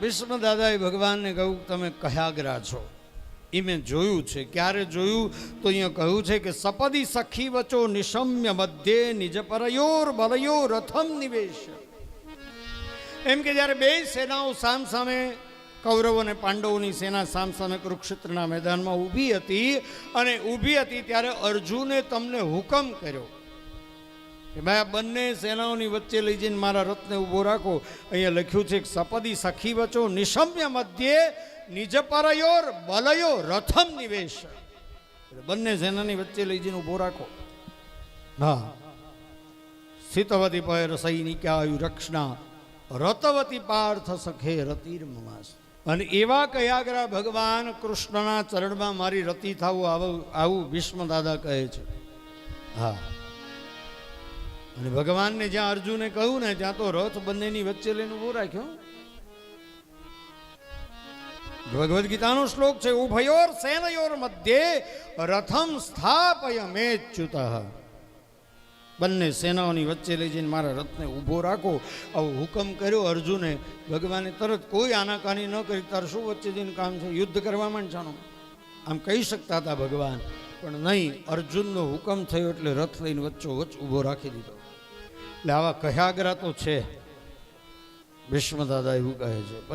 ભીષ્મ દાદાએ ભગવાનને કહ્યું, તમે કયાગરા છો? એ મેં જોયું છે. ક્યારે જોયું? તો અહીંયા કહ્યું છે કે, સપદી સખી વચો નિશમ્ય મધ્યે નિજ પરયોર બલયો રથમ નિવેશ. એમ કે જ્યારે બે સેનાઓ સામ સામે કૌરવ અને પાંડવોની સેના સામ સામે કુરુક્ષેત્રના મેદાનમાં ઊભી હતી અને ઊભી હતી ત્યારે અર્જુને તમને હુકમ કર્યો. ભાઈ બંને સેનાઓની વચ્ચે લઈ જઈને મારા રથને ઊભો રાખો. અહીંયા લખ્યું છે સપદી સખી વચો નિશમ્ય મધ્યે નિજ પરયોર બલયો રથમ નિવેશ. બંને સેનાની વચ્ચે લઈ જઈને ઊભો રાખો. હા. સીતવતી પર સૈનિકાયુ રક્ષણા, રતવતી પાર્થ સખે રતિર મમાસ. અને એવા કયાગરા ભગવાન કૃષ્ણના ચરણમાં મારી રતિ થવું આવું આવું ભીષ્મ દાદા કહે છે. હા. અને ભગવાનને જ્યાં અર્જુને કહ્યું ને, ત્યાં તો રથ બંનેની વચ્ચે લઈને ઊભો રાખ્યો. ભગવદ્ ગીતાનો શ્લોક છે, ઉભયોર સેનયોર મધ્યે રથમ સ્થાપય મેચ્યુત બંને સેનાઓની વચ્ચે લઈ જઈને મારા રથને ઊભો રાખો. આવો હુકમ કર્યો અર્જુને. ભગવાને તરત કોઈ આનાકાની ન કરી તાર શું વચ્ચે જઈને કામ છે, યુદ્ધ કરવા માંડછાનો આમ કહી શકતા હતા ભગવાન, પણ નહીં, અર્જુનનો હુકમ થયો એટલે રથ લઈને વચ્ચો વચ્ચ ઊભો રાખી દીધો. એટલે આવા કહ્યાગ્રા તો છે. ભીષ્મ દાદા એવું કહે છે.